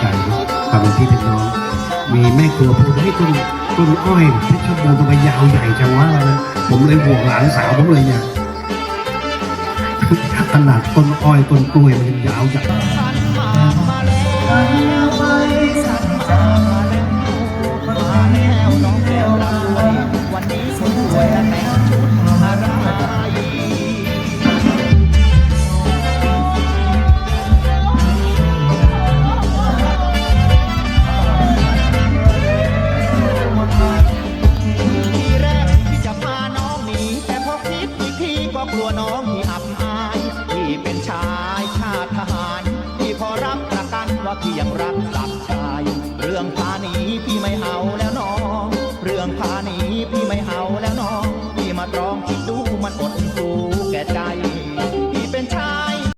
ความเป็นพี่เป็นน้อง มีแม่ครัวพูดให้ต้นต้นอ้อยเพชรบูรณ์ทำไมยาวใหญ่จังวะอะไรนะผมเลยห่วงหลานสาวผมเลยเนี่ยขนาดต้นอ้อยต้นกล้วยมันยาวให ราะกลัวน้องที่อับอายที่เป็นชายชาติทหารที่ขอรับประกันว่าพี่ยังรักหลับชาย เรื่องพาหนีพี่ไม่เอาแล้วน้อง เรื่องพาหนีพี่ไม่เอา